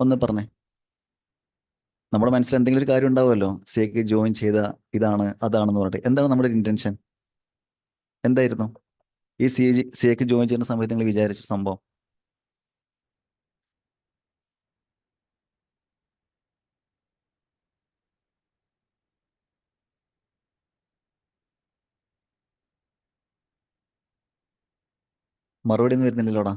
ഒന്ന് പറഞ്ഞേ. നമ്മുടെ മനസ്സിൽ എന്തെങ്കിലും ഒരു കാര്യം ഉണ്ടാവുമല്ലോ? സിക്ക് ജോയിൻ ചെയ്ത ഇതാണ് അതാണെന്ന് പറഞ്ഞിട്ട്. എന്താണ് നമ്മുടെ ഇന്റൻഷൻ എന്തായിരുന്നു? ഈ സി സിക്ക് ജോയിൻ ചെയ്യുന്ന സമയത്ത് നിങ്ങൾ വിചാരിച്ച സംഭവം? മറുപടി ഒന്നും വരുന്നില്ലല്ലോടാ.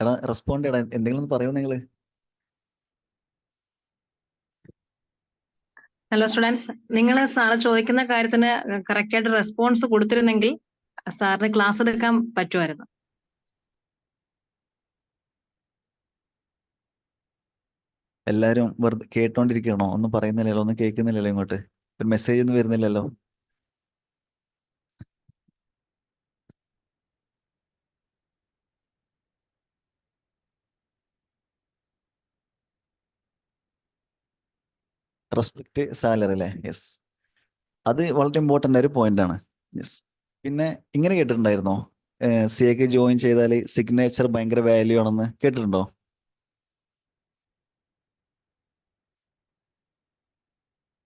എടാ റെസ്പോണ്ട് ചെയ്യടാ എന്തെങ്കിലും ഒന്ന് പറയൂ നിങ്ങൾ. ഹലോ സ്റ്റുഡൻസ് നിങ്ങൾ സാറ് ചോദിക്കുന്ന കാര്യത്തിന് കറക്റ്റ് ആയിട്ട് റെസ്പോൺസ് കൊടുത്തിരുന്നെങ്കിൽ സാറിന് ക്ലാസ് എടുക്കാൻ പറ്റുമായിരുന്നു. എല്ലാരും വെറുതെ കേട്ടോണ്ടിരിക്കണോ ഒന്നും പറയുന്നില്ലല്ലോ ഒന്നും കേൾക്കുന്നില്ലല്ലോ ഇങ്ങോട്ട്. ഒരു മെസ്സേജ് ഒന്നും വരുന്നില്ലല്ലോ. റെസ്പെക്ട് സാലറി അല്ലേ? യെസ് അത് വളരെ ഇമ്പോർട്ടന്റ് ഒരു പോയിന്റ് ആണ്. യെസ് പിന്നെ ഇങ്ങനെ കേട്ടിട്ടുണ്ടായിരുന്നോ? സി എക്ക് ജോയിൻ ചെയ്താൽ സിഗ്നേച്ചർ ഭയങ്കര വാല്യൂ ആണെന്ന് കേട്ടിട്ടുണ്ടോ?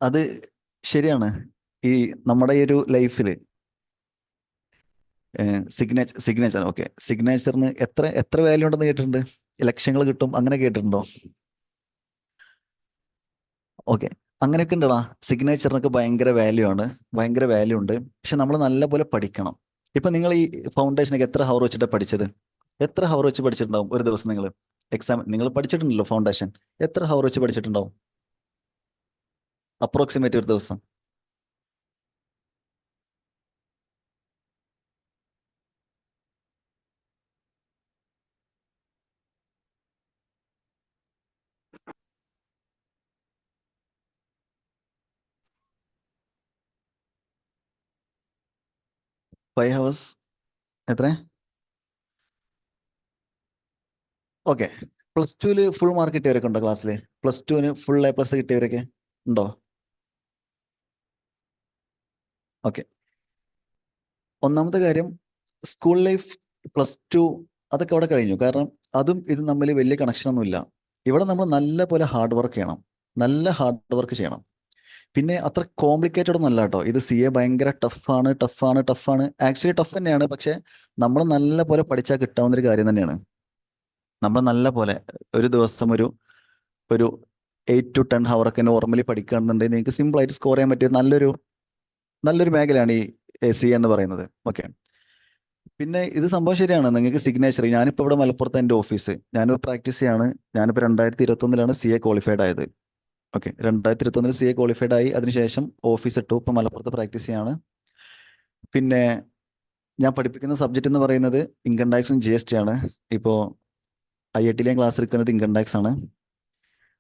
അത് ശരിയാണ്. ഈ നമ്മുടെ ഈ ഒരു ലൈഫിൽ സിഗ്നേച്ചർ സിഗ്നേച്ചർ ഓക്കെ സിഗ്നേച്ചറിന് എത്ര എത്ര വാല്യൂ ഉണ്ടെന്ന് കേട്ടിട്ടുണ്ട്? ലക്ഷങ്ങൾ കിട്ടും അങ്ങനെ കേട്ടിട്ടുണ്ടോ? ഓക്കെ അങ്ങനെയൊക്കെ ഉണ്ടടാ. സിഗ്നേച്ചറിനൊക്കെ ഭയങ്കര വാല്യൂ ആണ്. ഭയങ്കര വാല്യൂ ഉണ്ട്. പക്ഷെ നമ്മൾ നല്ലപോലെ പഠിക്കണം. ഇപ്പൊ നിങ്ങൾ ഈ ഫൗണ്ടേഷനൊക്കെ എത്ര ഹവർ വെച്ചിട്ടാണ് പഠിച്ചത്? എത്ര ഹവർ വെച്ച് പഠിച്ചിട്ടുണ്ടാവും ഒരു ദിവസം നിങ്ങൾ എക്സാം നിങ്ങൾ പഠിച്ചിട്ടുണ്ടല്ലോ ഫൗണ്ടേഷൻ എത്ര ഹവർ വെച്ച് പഠിച്ചിട്ടുണ്ടാവും? അപ്രോക്സിമേറ്റ് ഒരു ദിവസം. ഫൈവ് ഹവേഴ്സ് എത്ര ഓക്കെ പ്ലസ് ടുവിൽ ഫുൾ മാർക്ക് കിട്ടിയവരൊക്കെ ഉണ്ടോ ക്ലാസ്സിൽ പ്ലസ് ടുവിന് ഫുൾ എ പ്ലസ് കിട്ടിയവരൊക്കെ ഉണ്ടോ? ഓക്കെ ഒന്നാമത്തെ കാര്യം സ്കൂൾ ലൈഫ് പ്ലസ് ടു അതൊക്കെ അവിടെ കഴിഞ്ഞു. കാരണം അതും ഇതും തമ്മിൽ വലിയ കണക്ഷനൊന്നുമില്ല ഇവിടെ നമ്മൾ നല്ല പോലെ ഹാർഡ് വർക്ക് ചെയ്യണം. നല്ല ഹാർഡ് വർക്ക് ചെയ്യണം. പിന്നെ അത്ര കോംപ്ലിക്കേറ്റഡ് ഒന്നും അല്ല കേട്ടോ. ഇത് സി എ ഭയങ്കര ടഫാണ് ടഫാണ് ടഫാണ് ആക്ച്വലി ടഫ് തന്നെയാണ്. പക്ഷെ നമ്മൾ നല്ല പോലെ പഠിച്ചാൽ കിട്ടാവുന്ന ഒരു കാര്യം തന്നെയാണ്. നമ്മൾ നല്ല പോലെ ഒരു ദിവസം ഒരു ഒരു എയ്റ്റ് ടു ടെൻ ഹവറൊക്കെ നോർമലി പഠിക്കുകയാണെന്നുണ്ടെങ്കിൽ നിങ്ങൾക്ക് സിമ്പിൾ ആയിട്ട് സ്കോർ ചെയ്യാൻ പറ്റിയ നല്ലൊരു നല്ലൊരു മേഖലയാണ് ഈ എ സി എന്ന് പറയുന്നത്. ഓക്കെ പിന്നെ ഇത് സംഭവം ശരിയാണ്. നിങ്ങൾക്ക് സിഗ്നേച്ചർ ഞാനിപ്പോൾ ഇവിടെ മലപ്പുറത്ത് എന്റെ ഓഫീസ് ഞാനിപ്പോൾ പ്രാക്ടീസ് ചെയ്യാണ്. ഞാനിപ്പോൾ രണ്ടായിരത്തി ഇരുപത്തൊന്നിലാണ് സി എ ക്വാളിഫൈഡ് ആയത്. ഓക്കെ. രണ്ടായിരത്തി ഇരുപത്തൊന്നിൽ സി എ ക്വാളിഫൈഡ് ആയി. അതിനുശേഷം ഓഫീസ് ഇട്ടു. ഇപ്പം മലപ്പുറത്ത് പ്രാക്ടീസ് ചെയ്യാണ്. പിന്നെ ഞാൻ പഠിപ്പിക്കുന്ന സബ്ജക്റ്റ് എന്ന് പറയുന്നത് ഇൻകം ടാക്സും ജി എസ് ടി ആണ്. ഇപ്പോൾ ഐ ഐ ടിയിലെ ക്ലാസ് എടുക്കുന്നത് ഇൻകം ടാക്സ് ആണ്.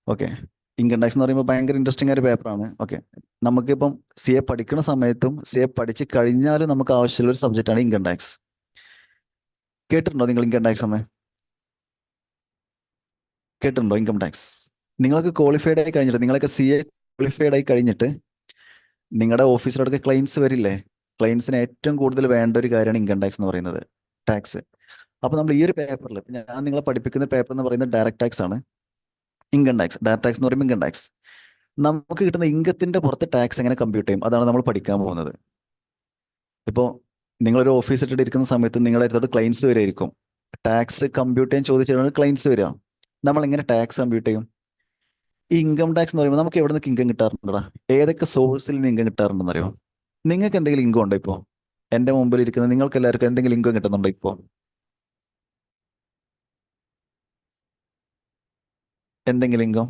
ഓക്കെ. ഇൻകം ടാക്സ് എന്ന് പറയുമ്പോൾ ഭയങ്കര ഇൻട്രസ്റ്റിംഗ് ഒരു പേപ്പറാണ് ഓക്കെ. നമുക്കിപ്പം സി എ പഠിക്കുന്ന സമയത്തും സി എ പഠിച്ച് കഴിഞ്ഞാലും നമുക്ക് ആവശ്യമുള്ള ഒരു സബ്ജക്റ്റാണ് ഇൻകം ടാക്സ് കേട്ടിട്ടുണ്ടോ നിങ്ങൾ ഇൻകം ടാക്സ് എന്ന്? കേട്ടിട്ടുണ്ടോ ഇൻകം ടാക്സ് നിങ്ങളൊക്കെ ക്വാളിഫൈഡ് ആയി കഴിഞ്ഞിട്ട് നിങ്ങളൊക്കെ സി എ ക്വാളിഫൈഡ് ആയി കഴിഞ്ഞിട്ട് നിങ്ങളുടെ ഓഫീസിലൊക്കെ ക്ലെയിംസ് വരില്ലേ? ക്ലെയിംസിന് ഏറ്റവും കൂടുതൽ വേണ്ട ഒരു കാര്യമാണ് ഇൻകം ടാക്സ് എന്ന് പറയുന്നത് ടാക്സ് അപ്പോൾ നമ്മൾ ഈ ഒരു പേപ്പറിൽ ഞാൻ നിങ്ങളെ പഠിപ്പിക്കുന്ന പേപ്പർ എന്ന് പറയുന്നത് ഡയറക്ട് ടാക്സ് ആണ് ഇൻകം ടാക്സ് ഡയറക്ട് ടാക്സ് എന്ന് പറയുമ്പോൾ ഇൻകം ടാക്സ് നമുക്ക് കിട്ടുന്ന ഇൻകത്തിന്റെ പുറത്ത് ടാക്സ് എങ്ങനെ കമ്പ്യൂട്ട് ചെയ്യും? അതാണ് നമ്മൾ പഠിക്കാൻ പോകുന്നത്. ഇപ്പോൾ നിങ്ങളൊരു ഓഫീസ് ഇട്ടിട്ട് ഇരിക്കുന്ന സമയത്ത് നിങ്ങളുടെ അടുത്തോട്ട് ക്ലൈൻസ് വരെയായിരിക്കും ടാക്സ് കമ്പ്യൂട്ട് ചെയ്യാൻ ചോദിച്ചിട്ടാണ് ക്ലൈൻസ് വരിക. നമ്മൾ എങ്ങനെ ടാക്സ് കമ്പ്യൂട്ട് ചെയ്യും? ഇൻകം ടാക്സ് എന്ന് പറയുമ്പോൾ നമുക്ക് എവിടെ നിന്ന് ഇൻകം കിട്ടാറുണ്ടടാ? ഏതൊക്കെ സോഴ്സിൽ നിന്ന് ഇൻകം കിട്ടാറുണ്ടെന്ന് അറിയോ നിങ്ങൾക്ക് എന്തെങ്കിലും ഇൻകം ഉണ്ടോ ഇപ്പോൾ എന്റെ മുമ്പിൽ ഇരിക്കുന്ന നിങ്ങൾക്ക് എല്ലാവർക്കും എന്തെങ്കിലും ഇൻകം കിട്ടുന്നുണ്ടോ ഇപ്പോൾ എന്തെങ്കിലും ഇൻകം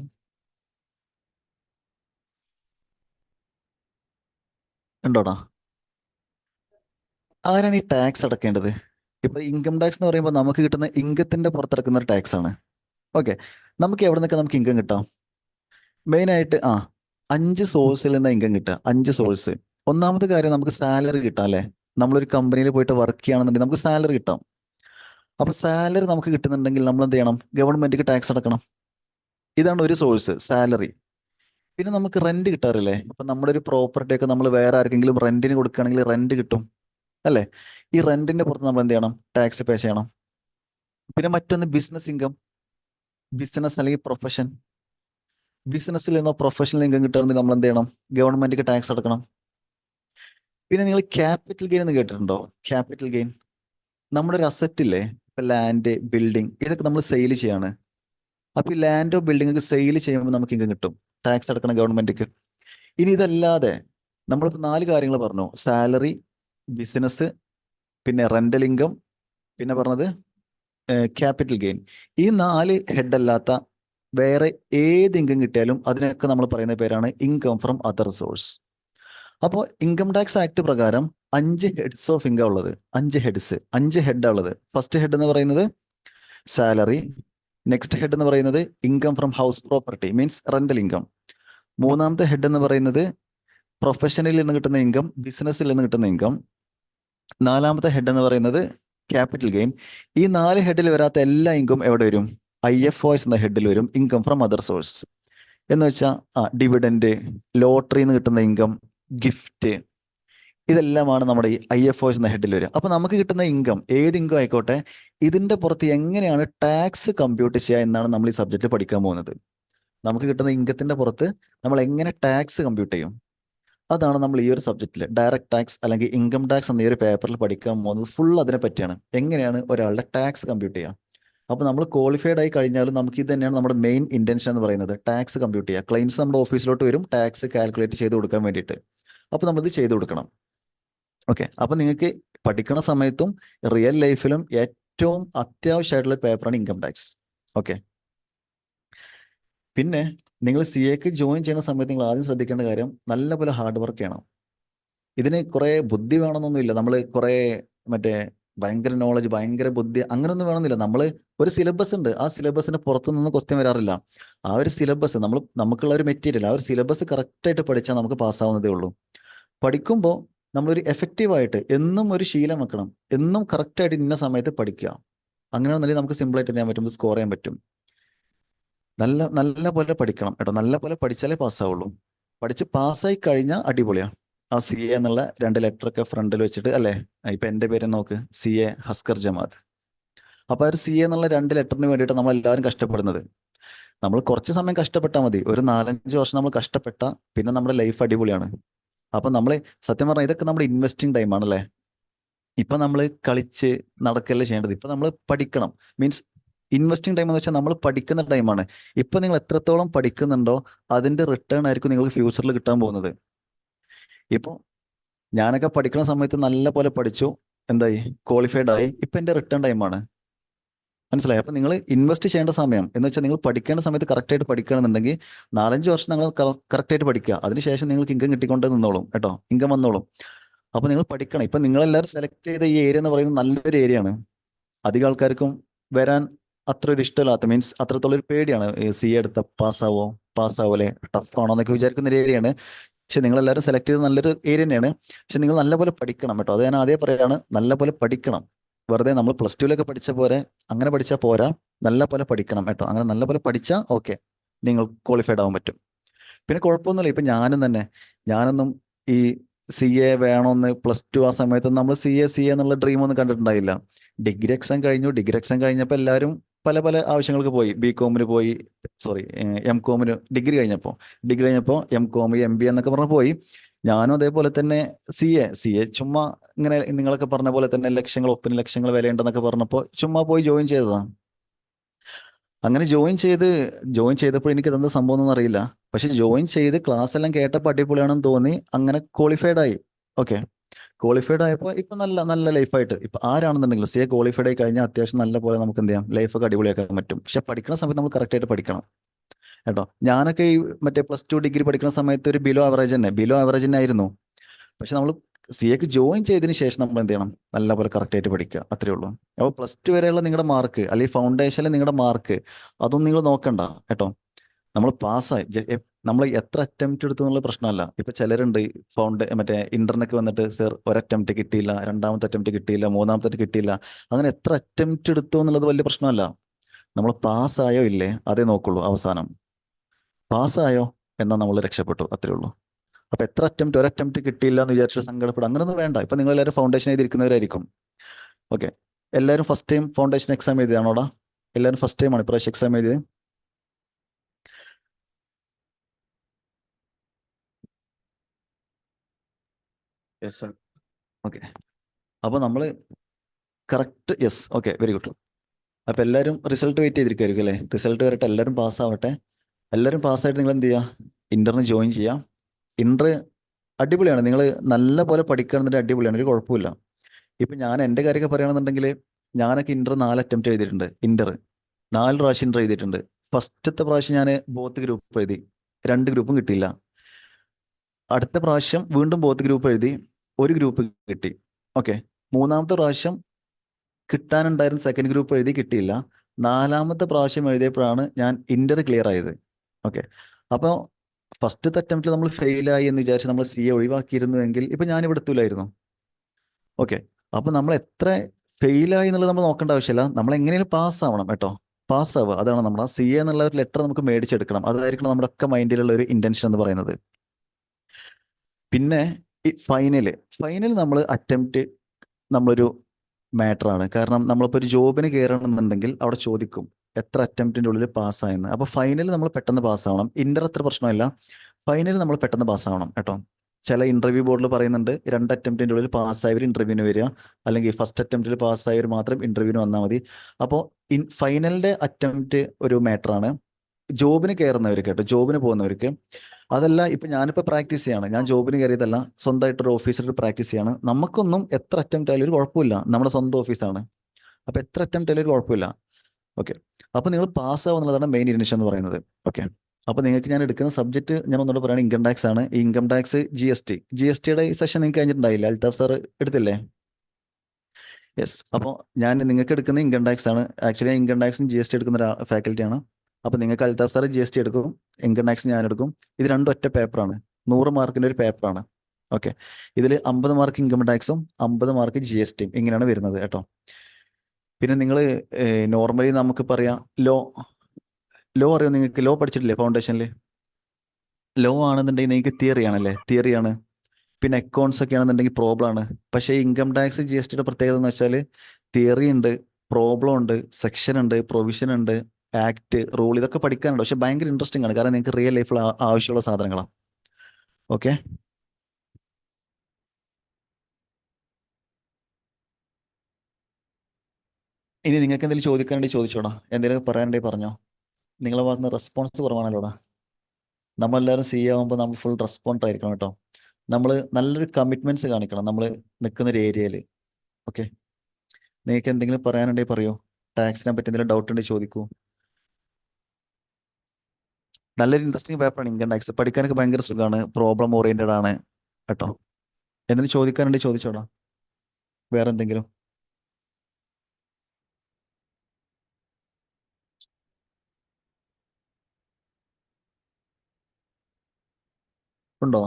ഉണ്ടോടാ? ആരാണ് ഈ ടാക്സ് അടക്കേണ്ടത്? ഇപ്പൊ ഇൻകം ടാക്സ് എന്ന് പറയുമ്പോൾ നമുക്ക് കിട്ടുന്ന ഇൻകത്തിന്റെ പുറത്തിറക്കുന്ന ഒരു ടാക്സ് ആണ്. ഓക്കെ നമുക്ക് എവിടെ നിന്നൊക്കെ നമുക്ക് ഇൻകം കിട്ടാം? മെയിൻ ആയിട്ട് ആ അഞ്ച് സോഴ്സിൽ നിന്ന് ഇൻകം കിട്ടുക. അഞ്ച് സോഴ്സ് ഒന്നാമത്തെ കാര്യം നമുക്ക് സാലറി കിട്ടാം അല്ലേ? നമ്മളൊരു കമ്പനിയിൽ പോയിട്ട് വർക്ക് ചെയ്യുകയാണെന്നുണ്ടെങ്കിൽ നമുക്ക് സാലറി കിട്ടാം. അപ്പോൾ സാലറി നമുക്ക് കിട്ടുന്നുണ്ടെങ്കിൽ നമ്മൾ എന്ത് ചെയ്യണം? ഗവൺമെന്റിക്ക് ടാക്സ് അടക്കണം. ഇതാണ് ഒരു സോഴ്സ് സാലറി പിന്നെ നമുക്ക് റെന്റ് കിട്ടാറില്ലേ? ഇപ്പം നമ്മുടെ ഒരു പ്രോപ്പർട്ടി ഒക്കെ നമ്മൾ വേറെ ആർക്കെങ്കിലും റെന്റിന് കൊടുക്കുകയാണെങ്കിൽ റെന്റ് കിട്ടും അല്ലേ? ഈ റെന്റിന്റെ പുറത്ത് നമ്മൾ എന്ത് ചെയ്യണം? ടാക്സ് പേ ചെയ്യണം. പിന്നെ മറ്റൊന്ന് ബിസിനസ് ഇൻകം ബിസിനസ് അല്ലെങ്കിൽ പ്രൊഫഷൻ ബിസിനസ്സിൽ നിന്നോ പ്രൊഫഷണൽ ഇൻകം കിട്ടണമെങ്കിൽ നമ്മൾ എന്ത് ചെയ്യണം? ഗവൺമെന്റിക്ക് ടാക്സ് അടക്കണം. പിന്നെ നിങ്ങൾ ക്യാപിറ്റൽ ഗെയിൻ എന്ന് കേട്ടിട്ടുണ്ടോ? ക്യാപിറ്റൽ ഗെയിൻ നമ്മുടെ ഒരു അസറ്റ് ഇല്ലേ? ഇപ്പൊ ലാൻഡ് ബിൽഡിംഗ് ഇതൊക്കെ നമ്മൾ സെയിൽ ചെയ്യാണ്. അപ്പൊ ഈ ലാൻഡോ ബിൽഡിംഗ് സെയിൽ ചെയ്യുമ്പോൾ നമുക്ക് ഇൻകം കിട്ടും. ടാക്സ് അടക്കണം ഗവൺമെന്റിക്ക് ഇനി ഇതല്ലാതെ നമ്മളിപ്പോൾ നാല് കാര്യങ്ങൾ പറഞ്ഞു. സാലറി ബിസിനസ് പിന്നെ റെന്റൽ ഇൻകം പിന്നെ പറഞ്ഞത് ക്യാപിറ്റൽ ഗെയിൻ ഈ നാല് ഹെഡ് അല്ലാത്ത വേറെ ഏത് ഇൻകം കിട്ടിയാലും അതിനൊക്കെ നമ്മൾ പറയുന്ന പേരാണ് ഇൻകം ഫ്രം അതർ സോഴ്സ് അപ്പോൾ ഇൻകം ടാക്സ് ആക്ട് പ്രകാരം അഞ്ച് ഹെഡ്സ് ഓഫ് ഇൻകം ഉള്ളത് അഞ്ച് ഹെഡ്സ് അഞ്ച് ഹെഡ് ഉള്ളത്. ഫസ്റ്റ് ഹെഡ് എന്ന് പറയുന്നത് സാലറി നെക്സ്റ്റ് ഹെഡ് എന്ന് പറയുന്നത് income from house property means rental income മൂന്നാമത്തെ ഹെഡ് എന്ന് പറയുന്നത് പ്രൊഫഷനിൽ നിന്ന് കിട്ടുന്ന ഇൻകം ബിസിനസ്സിൽ നിന്ന് കിട്ടുന്ന ഇൻകം നാലാമത്തെ ഹെഡ് എന്ന് പറയുന്നത് ക്യാപിറ്റൽ ഗെയിൻ ഈ നാല് ഹെഡിൽ വരാത്ത എല്ലാ ഇൻകം എവിടെ വരും? ഐ എഫ് ഒസ് എന്ന ഹെഡിൽ വരും ഇൻകം ഫ്രം അതർ സോഴ്സ് എന്ന് വെച്ചാൽ ആ ഡിവിഡൻഡ് ലോട്ടറിയിൽ നിന്ന് കിട്ടുന്ന ഇൻകം ഗിഫ്റ്റ് ഇതെല്ലാമാണ് നമ്മുടെ ഈ ഐ എഫ് ഒസ് എന്ന ഹെഡിൽ വരും അപ്പോൾ നമുക്ക് കിട്ടുന്ന ഇൻകം ഏത് ഇൻകം ആയിക്കോട്ടെ ഇതിന്റെ പുറത്ത് എങ്ങനെയാണ് ടാക്സ് കമ്പ്യൂട്ട് ചെയ്യുക എന്നാണ് നമ്മൾ ഈ സബ്ജക്റ്റ് പഠിക്കാൻ പോകുന്നത്. നമുക്ക് കിട്ടുന്ന ഇൻകത്തിന്റെ പുറത്ത് നമ്മൾ എങ്ങനെ ടാക്സ് കമ്പ്യൂട്ട് ചെയ്യും? അതാണ് നമ്മൾ ഈ ഒരു സബ്ജക്റ്റിൽ ഡയറക്റ്റ് ടാക്സ് അല്ലെങ്കിൽ ഇൻകം ടാക്സ് എന്ന ഈ ഒരു പേപ്പറിൽ പഠിക്കാൻ പോകുന്നത് ഫുൾ അതിനെ പറ്റിയാണ്. എങ്ങനെയാണ് ഒരാളുടെ ടാക്സ് കമ്പ്യൂട്ട് ചെയ്യുക? അപ്പോൾ നമ്മൾ ക്വാളിഫൈഡ് ആയി കഴിഞ്ഞാലും നമുക്ക് ഇത് തന്നെയാണ് നമ്മുടെ മെയിൻ ഇന്റൻഷൻ എന്ന് പറയുന്നത്. ടാക്സ് കമ്പ്യൂട്ട് ചെയ്യുക. ക്ലെയിംസ് നമ്മുടെ ഓഫീസിലോട്ട് വരും ടാക്സ് കാൽക്കുലേറ്റ് ചെയ്ത് കൊടുക്കാൻ വേണ്ടിയിട്ട്. അപ്പോൾ നമ്മളിത് ചെയ്ത് കൊടുക്കണം. ഓക്കെ അപ്പോൾ നിങ്ങൾക്ക് പഠിക്കണ സമയത്തും റിയൽ ലൈഫിലും ഏറ്റവും അത്യാവശ്യമായിട്ടുള്ള പേപ്പറാണ് ഇൻകം ടാക്സ് ഓക്കെ പിന്നെ നിങ്ങൾ സി എക്ക് ജോയിൻ ചെയ്യുന്ന സമയത്ത് നിങ്ങൾ ആദ്യം ശ്രദ്ധിക്കേണ്ട കാര്യം നല്ലപോലെ ഹാർഡ് വർക്ക് ചെയ്യണം. ഇതിന് കുറേ ബുദ്ധി വേണമെന്നൊന്നുമില്ല. നമ്മൾ കുറേ മറ്റേ ഭയങ്കര നോളജ് ഭയങ്കര ബുദ്ധി അങ്ങനെയൊന്നും വേണമെന്നില്ല. നമ്മൾ ഒരു സിലബസ് ഉണ്ട്. ആ സിലബസിന് പുറത്തു നിന്ന് ക്വസ്റ്റ്യൻ വരാറില്ല. ആ ഒരു സിലബസ് നമ്മൾ നമുക്കുള്ള ഒരു മെറ്റീരിയൽ ആ ഒരു സിലബസ് കറക്റ്റായിട്ട് പഠിച്ചാൽ നമുക്ക് പാസ്സാവുന്നതേ ഉള്ളൂ. പഠിക്കുമ്പോൾ നമ്മളൊരു എഫക്റ്റീവായിട്ട് എന്നും ഒരു ശീലം വെക്കണം. എന്നും കറക്റ്റായിട്ട് ഇന്ന സമയത്ത് പഠിക്കുക. അങ്ങനെയാണെന്നുണ്ടെങ്കിൽ നമുക്ക് സിമ്പിളായിട്ട് ചെയ്യാൻ പറ്റും? സ്കോർ ചെയ്യാൻ പറ്റും. നല്ല നല്ല പോലെ പഠിക്കണം. കേട്ടോ നല്ല പോലെ പഠിച്ചാലേ പാസ്സാവുള്ളൂ പഠിച്ച് പാസ്സായി കഴിഞ്ഞാൽ അടിപൊളിയാ. ആ സി എ എന്നുള്ള രണ്ട് ലെറ്റർ ഒക്കെ ഫ്രണ്ടിൽ വെച്ചിട്ട് അല്ലേ? ഇപ്പൊ എന്റെ പേര് നോക്ക്. സി എ ഹസ്കർ ജമാദ് അപ്പൊ ആ ഒരു സി എ എന്നുള്ള രണ്ട് ലെറ്ററിന് വേണ്ടിയിട്ട് നമ്മൾ എല്ലാവരും കഷ്ടപ്പെടുന്നത്. നമ്മൾ കുറച്ച് സമയം കഷ്ടപ്പെട്ടാൽ മതി. ഒരു നാലഞ്ച് വർഷം നമ്മൾ കഷ്ടപ്പെട്ട പിന്നെ നമ്മുടെ ലൈഫ് അടിപൊളിയാണ്. അപ്പൊ നമ്മൾ സത്യം പറഞ്ഞാൽ ഇതൊക്കെ നമ്മുടെ ഇൻവെസ്റ്റിംഗ് ടൈം അല്ലേ ഇപ്പൊ നമ്മൾ കളിച്ച് നടക്കല്ലേ ചെയ്യേണ്ടത്? ഇപ്പൊ നമ്മൾ പഠിക്കണം. മീൻസ് ഇൻവെസ്റ്റിംഗ് ടൈം എന്ന് വെച്ചാൽ നമ്മൾ പഠിക്കുന്ന ടൈമാണ് ഇപ്പൊ നിങ്ങൾ എത്രത്തോളം പഠിക്കുന്നുണ്ടോ അതിന്റെ റിട്ടേൺ ആയിരിക്കും നിങ്ങൾക്ക് ഫ്യൂച്ചറിൽ കിട്ടാൻ പോകുന്നത്. ഇപ്പോൾ ഞാനൊക്കെ പഠിക്കുന്ന സമയത്ത് നല്ല പോലെ പഠിച്ചു. എന്തായി? ക്വാളിഫൈഡ് ആയി. ഇപ്പം എന്റെ റിട്ടേൺ ടൈമാണ് മനസ്സിലായി? അപ്പം നിങ്ങൾ ഇൻവെസ്റ്റ് ചെയ്യേണ്ട സമയം എന്ന് വെച്ചാൽ നിങ്ങൾ പഠിക്കേണ്ട സമയത്ത് കറക്റ്റായിട്ട് പഠിക്കുകയാണെന്നുണ്ടെങ്കിൽ നാലഞ്ച് വർഷം നിങ്ങൾ കറക്റ്റായിട്ട് പഠിക്കുക. അതിനുശേഷം നിങ്ങൾക്ക് ഇൻകം കിട്ടിക്കൊണ്ട് നിന്നോളും കേട്ടോ. ഇൻകം വന്നോളും. അപ്പോൾ നിങ്ങൾ പഠിക്കണം. ഇപ്പം നിങ്ങളെല്ലാവരും സെലക്ട് ചെയ്ത ഈ ഏരിയ എന്ന് പറയുന്നത് നല്ലൊരു ഏരിയ ആണ്. അധികം ആൾക്കാർക്കും വരാൻ അത്ര ഒരു ഇഷ്ടമില്ലാത്ത മീൻസ് അത്രത്തോളം ഒരു പേടിയാണ്. സി എടുത്ത പാസ്സാവോ പാസ്സാവോ അല്ലെ ടഫ് ആണോ എന്നൊക്കെ വിചാരിക്കുന്ന ഒരു ഏരിയയാണ് പക്ഷെ നിങ്ങളെല്ലാവരും സെലക്ട് ചെയ്ത് നല്ലൊരു ഏരിയ തന്നെയാണ്. പക്ഷെ നിങ്ങൾ നല്ലപോലെ പഠിക്കണം കേട്ടോ. അത് ഞാൻ ആദ്യം പറയാണ് നല്ലപോലെ പഠിക്കണം. വെറുതെ നമ്മൾ പ്ലസ് ടുവിലൊക്കെ പഠിച്ച പോലെ അങ്ങനെ പഠിച്ചാൽ പോരാ. നല്ലപോലെ പഠിക്കണം കേട്ടോ. അങ്ങനെ നല്ലപോലെ പഠിച്ചാൽ ഓക്കെ നിങ്ങൾ ക്വാളിഫൈഡ് ആവാൻ പറ്റും. പിന്നെ കുഴപ്പമൊന്നുമില്ല. ഇപ്പം ഞാനും തന്നെ. ഞാനൊന്നും ഈ സി എ വേണമെന്ന് പ്ലസ് ടു ആ സമയത്ത് നമ്മൾ സി എ സി എന്നുള്ള ഡ്രീം ഒന്നും കണ്ടിട്ടുണ്ടായില്ല. ഡിഗ്രി എക്സാം കഴിഞ്ഞു. ഡിഗ്രി എക്സാം കഴിഞ്ഞപ്പോൾ എല്ലാവരും പല പല ആവശ്യങ്ങൾക്ക് പോയി. ബി കോമിന് പോയി. സോറി എം കോമിന് ഡിഗ്രി കഴിഞ്ഞപ്പോൾ ഡിഗ്രി കഴിഞ്ഞപ്പോൾ എം കോം എം ബി എന്നൊക്കെ പറഞ്ഞ് പോയി. ഞാനും അതേപോലെ തന്നെ സി എ സി എ ചുമ്മാ ഇങ്ങനെ നിങ്ങളൊക്കെ പറഞ്ഞ പോലെ തന്നെ ലക്ഷങ്ങൾ ഒപ്പിന് ലക്ഷങ്ങൾ വിലയുണ്ടെന്നൊക്കെ പറഞ്ഞപ്പോൾ ചുമ്മാ പോയി ജോയിൻ ചെയ്തതാണ് അങ്ങനെ ജോയിൻ ചെയ്ത് ജോയിൻ ചെയ്തപ്പോൾ എനിക്ക് ഇതെന്താ സംഭവം ഒന്നും അറിയില്ല. പക്ഷെ ജോയിൻ ചെയ്ത് ക്ലാസ് എല്ലാം കേട്ടപ്പോൾ അടിപൊളിയാണെന്ന് തോന്നി. അങ്ങനെ ക്വാളിഫൈഡ് ആയി. ഓക്കെ ക്വാളിഫൈഡ് ആയപ്പോൾ ഇപ്പൊ നല്ല നല്ല ലൈഫായിട്ട് ഇപ്പൊ ആരാണെന്നുണ്ടെങ്കിലും സി ക്വാളിഫൈഡ് ആയി കഴിഞ്ഞാൽ അത്യാവശ്യം നല്ല പോലെ നമുക്ക് എന്ത് ചെയ്യാം? ലൈഫൊക്കെ അടിപൊളിയാക്കാൻ പറ്റും. പക്ഷെ പഠിക്കുന്ന സമയത്ത് നമ്മൾ കറക്റ്റ് ആയിട്ട് പഠിക്കണം. കേട്ടോ? ഞാനൊക്കെ ഈ മറ്റേ പ്ലസ് ടു ഡിഗ്രി പഠിക്കുന്ന സമയത്ത് ഒരു ബിലോ ആവറേജ് തന്നെ. ബിലോ ആവറേജ് തന്നെ ആയിരുന്നു. പക്ഷെ നമ്മൾ സി എക്ക് ജോയിൻ ചെയ്തതിന് ശേഷം നമ്മൾ എന്ത് ചെയ്യണം? നല്ലപോലെ കറക്റ്റ് ആയിട്ട് പഠിക്കുക. അത്രേ ഉള്ളൂ. അപ്പോൾ പ്ലസ് ടു വരെയുള്ള നിങ്ങളുടെ മാർക്ക് അല്ലെങ്കിൽ ഫൗണ്ടേഷനിൽ നിങ്ങളുടെ മാർക്ക് അതൊന്നും നിങ്ങൾ നോക്കണ്ട. കേട്ടോ? നമ്മൾ പാസ്സായി നമ്മൾ എത്ര അറ്റംപ്റ്റ് എടുത്തു എന്നുള്ള പ്രശ്നമല്ല. ഇപ്പൊ ചിലരുണ്ട് ഫൗണ്ട് മറ്റേ ഇന്റർനെറ്റ് വന്നിട്ട് സർ ഒരു അറ്റംപ്റ്റ് കിട്ടിയില്ല രണ്ടാമത്തെ അറ്റംപ്റ്റ് കിട്ടിയില്ല മൂന്നാമത്തെ കിട്ടിയില്ല. അങ്ങനെ എത്ര അറ്റംപ്റ്റ് എടുത്തു എന്നുള്ളത് വലിയ പ്രശ്നമല്ല. നമ്മൾ പാസ്സായോ ഇല്ലേ അതേ നോക്കുള്ളൂ അവസാനം. പാസ്സായോ എന്നാൽ നമ്മൾ രക്ഷപ്പെട്ടു അത്രേ ഉള്ളൂ. അപ്പൊ എത്ര അറ്റംപ്റ്റ് ഒരു അറ്റംപ്റ്റ് കിട്ടിയില്ല എന്ന് വിചാരിച്ചിട്ട് സങ്കടപ്പെടും അങ്ങനൊന്നും വേണ്ട. ഇപ്പൊ നിങ്ങൾ എല്ലാവരും ഫൗണ്ടേഷൻ എഴുതിയിരിക്കുന്നവരായിരിക്കും. ഓക്കെ എല്ലാവരും ഫസ്റ്റ് ടൈം ഫൗണ്ടേഷൻ എക്സാം എഴുതിയാണോടാ എല്ലാവരും ഫസ്റ്റ് ടൈം ആണ് ഇപ്രാവശ്യം എക്സാം എഴുതിയത്? ഓക്കെ അപ്പോൾ നമ്മൾ correct yes okay very good അപ്പോൾ എല്ലാവരും റിസൾട്ട് വെയിറ്റ് ചെയ്തിരിക്കുമായിരിക്കും അല്ലേ? റിസൾട്ട് വരട്ടെ എല്ലാവരും പാസ്സാവട്ടെ എല്ലാവരും പാസ്സായിട്ട് നിങ്ങൾ എന്ത് ചെയ്യുക ഇന്ററിന് ജോയിൻ ചെയ്യാം. ഇന്റർ അടിപൊളിയാണ്. നിങ്ങൾ നല്ല പോലെ പഠിക്കണമെന്നൊരു അടിപൊളിയാണ്. ഒരു കുഴപ്പമില്ല ഇപ്പം ഞാൻ എന്റെ കാര്യമൊക്കെ പറയുകയാണെന്നുണ്ടെങ്കിൽ ഞാനൊക്കെ ഇന്റർ നാല് അറ്റംപ്റ്റ് ചെയ്തിട്ടുണ്ട് ഇന്റർ നാല് പ്രാവശ്യം ഇന്റർ ചെയ്തിട്ടുണ്ട് ഫസ്റ്റത്തെ പ്രാവശ്യം ഞാൻ ബോത്ത് ഗ്രൂപ്പ് എഴുതി. രണ്ട് ഗ്രൂപ്പും കിട്ടിയില്ല. അടുത്ത പ്രാവശ്യം വീണ്ടും ബോത്ത് ഗ്രൂപ്പ് എഴുതി ഒരു ഗ്രൂപ്പ് കിട്ടി. ഓക്കെ മൂന്നാമത്തെ പ്രാവശ്യം കിട്ടാനുണ്ടായിരുന്ന സെക്കൻഡ് ഗ്രൂപ്പ് എഴുതി കിട്ടിയില്ല. നാലാമത്തെ പ്രാവശ്യം എഴുതിയപ്പോഴാണ് ഞാൻ ഇന്റർ ക്ലിയർ ആയത്. ഓക്കെ അപ്പോൾ ഫസ്റ്റത്തെ അറ്റംപ്റ്റിൽ നമ്മൾ ഫെയിലായി എന്ന് വിചാരിച്ച് നമ്മൾ സി എ ഒഴിവാക്കിയിരുന്നുവെങ്കിൽ ഇപ്പൊ ഞാൻ ഇവിടെ എത്തൂലായിരുന്നു. ഓക്കെ അപ്പൊ നമ്മൾ എത്ര ഫെയിലായി എന്നുള്ളത് നമ്മൾ നോക്കേണ്ട ആവശ്യമില്ല. നമ്മൾ എങ്ങനെയും പാസ് ആവണം കേട്ടോ. പാസ് ആവുക. അതാണ് നമ്മൾ ആ സി എ എന്നുള്ള ഒരു ലെറ്റർ നമുക്ക് മേടിച്ചെടുക്കണം. അതായിരിക്കണം നമ്മുടെ ഒക്കെ മൈൻഡിലുള്ള ഒരു ഇന്റൻഷൻ എന്ന് പറയുന്നത്. പിന്നെ ഈ ഫൈനൽ ഫൈനൽ നമ്മൾ അറ്റംപ്റ്റ് നമ്മളൊരു മാറ്ററാണ് കാരണം നമ്മളിപ്പോൾ ഒരു ജോബിന് കയറണമെന്നുണ്ടെങ്കിൽ അവിടെ ചോദിക്കും എത്ര അറ്റംപ്റ്റിന്റെ ഉള്ളിൽ പാസ്സായെന്ന് അപ്പോൾ ഫൈനൽ നമ്മൾ പെട്ടെന്ന് പാസ്സാവണം ഇന്റർ അത്ര പ്രശ്നമില്ല. ഫൈനൽ നമ്മൾ പെട്ടെന്ന് പാസ്സാവണം കേട്ടോ. ചില ഇന്റർവ്യൂ ബോർഡിൽ പറയുന്നുണ്ട് രണ്ട് അറ്റംപ്റ്റിന്റെ ഉള്ളിൽ പാസ്സായവർ ഇന്റർവ്യൂവിന് വരിക അല്ലെങ്കിൽ ഫസ്റ്റ് അറ്റംപ്റ്റിൽ പാസ്സായവർ മാത്രം ഇന്റർവ്യൂവിന് വന്നാൽ മതി. അപ്പോൾ ഇൻ ഫൈനലിന്റെ അറ്റംപ്റ്റ് ഒരു മാറ്ററാണ് ജോബിന് കയറുന്നവർക്ക് കേട്ടോ ജോബിന് പോകുന്നവർക്ക്. അതല്ല ഇപ്പൊ ഞാനിപ്പോ പ്രാക്ടീസ് ചെയ്യാണ്. ഞാൻ ജോബിന് കയറിയതല്ല സ്വന്തമായിട്ട് ഒരു ഓഫീസിൽ പ്രാക്ടീസ് ചെയ്യാണ്. നമുക്കൊന്നും എത്ര അറ്റംപ്റ്റ് ആയാലും ഒരു കുഴപ്പമില്ല. നമ്മുടെ സ്വന്തം ഓഫീസാണ് അപ്പൊ എത്ര അറ്റംപ്റ്റ് ആയാലും ഒരു കുഴപ്പമില്ല. ഓക്കെ അപ്പൊ നിങ്ങൾ പാസ് ആവുന്നതാണ് മെയിൻ ഇനിഷ്യം എന്ന് പറയുന്നത്. ഓക്കെ അപ്പൊ നിങ്ങൾക്ക് ഞാൻ എടുക്കുന്ന സബ്ജക്ട് ഞാൻ ഒന്നുകൂടെ പറയുന്നത് ഇൻകം ടാക്സ് ആണ്. Income tax G S T G S ടിയുടെ ഈ സെഷൻ നിങ്ങൾക്ക് കഴിഞ്ഞിട്ടുണ്ടായില്ല? അൽതാഫ് സാർ എടുത്തില്ലേ? യെസ് അപ്പോൾ ഞാൻ നിങ്ങൾക്ക് എടുക്കുന്ന ഇൻകം ടാക്സ് ആണ്. ആക്ച്വലി ഇൻകം ടാക്സും ജി എസ് ടി എടുക്കുന്ന ഒരു ഫാക്കൽറ്റിയാണ് അപ്പൊ നിങ്ങൾക്ക് Althaf sir G S T എടുക്കും ഇൻകം ടാക്സ് ഞാൻ എടുക്കും. ഇത് രണ്ടും ഒറ്റ പേപ്പറാണ് നൂറ് മാർക്കിന്റെ ഒരു പേപ്പറാണ് ഓക്കെ ഇതിൽ അമ്പത് മാർക്ക് ഇൻകം ടാക്സും അമ്പത് മാർക്ക് ജി എസ് ടിയും ഇങ്ങനെയാണ് വരുന്നത് കേട്ടോ. പിന്നെ നിങ്ങൾ നോർമലി നമുക്ക് പറയാം ലോ ലോ അറിയോ നിങ്ങൾക്ക്? ലോ പഠിച്ചിട്ടില്ലേ ഫൗണ്ടേഷനിൽ ലോ? ആണെന്നുണ്ടെങ്കിൽ നിങ്ങൾക്ക് തിയറി ആണല്ലേ? തിയറി ആണ്. പിന്നെ അക്കൗണ്ട്സ് ഒക്കെ ആണെന്നുണ്ടെങ്കിൽ പ്രോബ്ലം ആണ്. പക്ഷേ ഇൻകം ടാക്സ് ജി എസ് ടിയുടെ പ്രത്യേകത എന്ന് വെച്ചാൽ തിയറി ഉണ്ട് പ്രോബ്ലം ഉണ്ട് സെക്ഷൻ ഉണ്ട് പ്രൊവിഷൻ ഉണ്ട് ആക്ട് റൂൾ ഇതൊക്കെ പഠിക്കാനുണ്ട്. പക്ഷെ ഭയങ്കര ഇൻട്രസ്റ്റിംഗ് ആണ്. കാരണം നിങ്ങൾക്ക് റിയൽ ലൈഫിൽ ആവശ്യമുള്ള സാധനങ്ങളാണ് ഓക്കെ ഇനി നിങ്ങൾക്ക് എന്തെങ്കിലും ചോദിക്കാനുണ്ടെങ്കിൽ ചോദിച്ചോടാ. എന്തെങ്കിലും പറയാനുണ്ടെങ്കിൽ പറഞ്ഞോ. നിങ്ങളെ ഭാഗത്ത് നിന്ന് റെസ്പോൺസ് കുറവാണല്ലോടാ. നമ്മളെല്ലാവരും സി ആവുമ്പോൾ നമ്മൾ ഫുൾ റെസ്പോണ്ട് ആയിരിക്കണം കേട്ടോ. നമ്മൾ നല്ലൊരു കമ്മിറ്റ്മെന്റ്സ് കാണിക്കണം. നമ്മൾ നിൽക്കുന്ന ഒരു ഏരിയയിൽ ഓക്കെ നിങ്ങൾക്ക് എന്തെങ്കിലും പറയാനുണ്ടെങ്കിൽ പറയൂ. ടാക്സിനെ പറ്റി എന്തെങ്കിലും ഡൗട്ട് ഉണ്ടെങ്കിൽ ചോദിക്കൂ. നല്ലൊരു ഇൻട്രസ്റ്റിംഗ് പേപ്പറാണ് ഇൻകം ടാക്സ് പഠിക്കാനൊക്കെ ഭയങ്കര സുഖമാണ്. പ്രോബ്ലം ഓറിയന്റഡ് ആണ് കേട്ടോ. എന്തെങ്കിലും ചോദിക്കാനുണ്ടെങ്കിൽ ചോദിച്ചോടാ വേറെ എന്തെങ്കിലും? ഉണ്ടോ?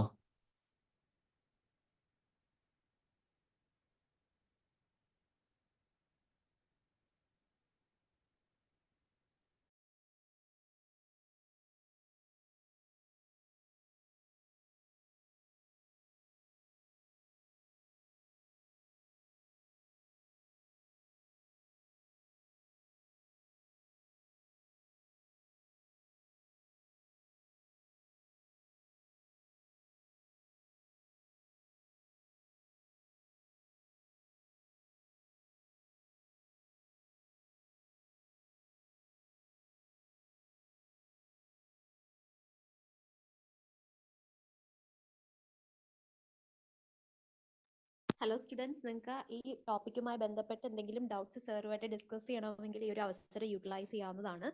ഹലോ സ്റ്റുഡൻസ് നിങ്ങൾക്ക് ഈ ടോപ്പിക്കുമായി ബന്ധപ്പെട്ട് എന്തെങ്കിലും ഡൗട്ട്സ് സാറുമായിട്ട് ഡിസ്കസ് ചെയ്യണമെങ്കിൽ ഈ ഒരു അവസരം യൂട്ടിലൈസ് ചെയ്യാവുന്നതാണ്.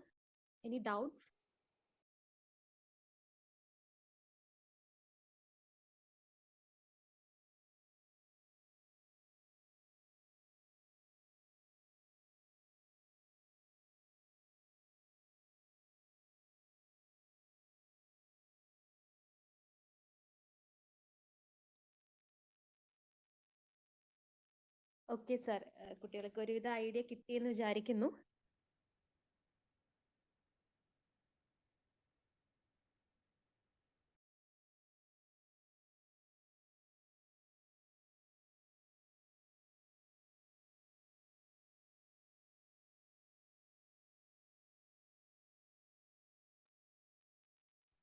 ഇനി ഡൗട്ട്സ് ഓക്കെ സാർ. കുട്ടികൾക്ക് ഒരുവിധ ഐഡിയ കിട്ടിയെന്ന് വിചാരിക്കുന്നു.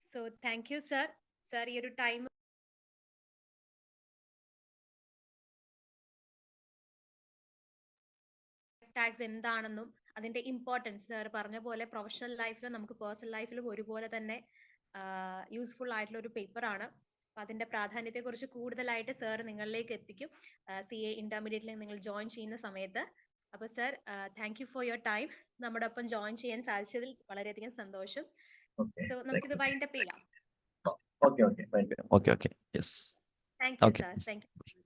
So thank you sir sir ഈ ഒരു ടൈം ടാഗ്സ് എന്താണെന്നും അതിന്റെ ഇമ്പോർട്ടൻസ് സാർ പറഞ്ഞ പോലെ പ്രൊഫഷണൽ ലൈഫിലും നമുക്ക് പേഴ്സണൽ ലൈഫിലും ഒരുപോലെ തന്നെ യൂസ്ഫുൾ ആയിട്ടുള്ള ഒരു പേപ്പറാണ് അപ്പൊ അതിന്റെ പ്രാധാന്യത്തെ കുറിച്ച് കൂടുതലായിട്ട് സാർ നിങ്ങളിലേക്ക് എത്തിക്കും. സി എ ഇന്റർമീഡിയറ്റിൽ നിങ്ങൾ ജോയിൻ ചെയ്യുന്ന സമയത്ത്. അപ്പൊ sir thank you for your time നമ്മുടെ ഒപ്പം ജോയിൻ ചെയ്യാൻ സാധിച്ചതിൽ വളരെയധികം സന്തോഷം. സോ നമുക്കിത്. വൈൻഡപ്പ് ചെയ്യാം. Okay okay. Okay okay yes thank you. Sir thank you